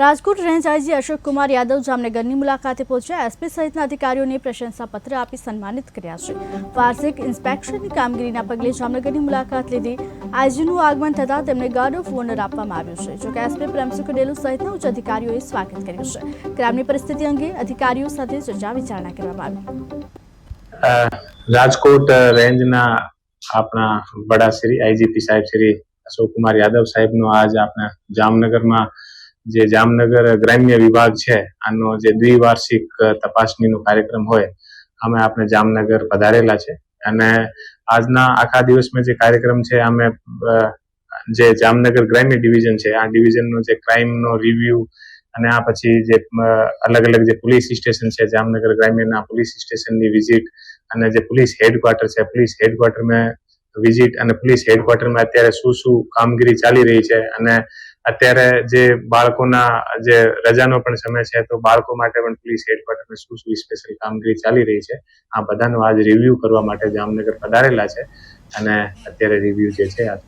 Rajkot range IG Ashok Kumar Yadav જામનગરની મુલાકાતે પહોંચ્યા. એસપી સહિતના અધિકારીઓને પ્રશંસાપત્ર આપી સન્માનિત કર્યા છે. વાર્ષિક ઇન્સ્પેક્શનની કામગીરીના પગલે જામનગરની મુલાકાત લીધી. આઈજીનું આગમન થતાં તેમને ગાર્ડ ઓફ ઓનર આપવામાં આવ્યું છે. જોકે એસપી પ્રેમસુખ ડેલુ સહિતના ઉચ્ચ અધિકારીઓએ સ્વાગત કર્યું છે. ગ્રામની પરિસ્થિતિ અંગે અધિકારીઓ સાથે ચર્ચા વિચારણા કરવામાં આવી. રાજકોટ રેન્જના આપણા વડા શ્રી આઈજીપી સાહેબ શ્રી અશોક કુમાર યાદવ સાહેબનો આજ આપણા જામનગરમાં જે જામનગર ગ્રામ્ય વિભાગ છે, આનો જે દ્વિવાર્ષિક તપાસણીનો કાર્યક્રમ હોય, અમે આપણે જામનગર પધારેલા છે. અને આજના આખા દિવસમાં જે કાર્યક્રમ છે, અમે જે જામનગર ગ્રામ્ય ડિવિઝન છે, આ ડિવિઝનનો જે ક્રાઇમનો રિવ્યુ અને આ પછી જે અલગ અલગ જે પોલીસ સ્ટેશન છે, જામનગર ગ્રામ્યના પોલીસ સ્ટેશનની વિઝિટ અને જે પોલીસ હેડક્વાર્ટર છે, પોલીસ હેડક્વાર્ટરમાં વિઝિટ અને પોલીસ હેડક્વાર્ટરમાં અત્યારે શું શું કામગીરી ચાલી રહી છે અને અત્યારે જે બાળકોના જે રજાનો પણ સમય છે, તો બાળકો માટે પણ પોલીસ હેડક્વાર્ટરમાં શું શું સ્પેશિયલ કામગીરી ચાલી રહી છે, આ બધાનો આજ રિવ્યુ કરવા માટે જામનગર પધારેલા છે અને અત્યારે રિવ્યુ જે છે, આ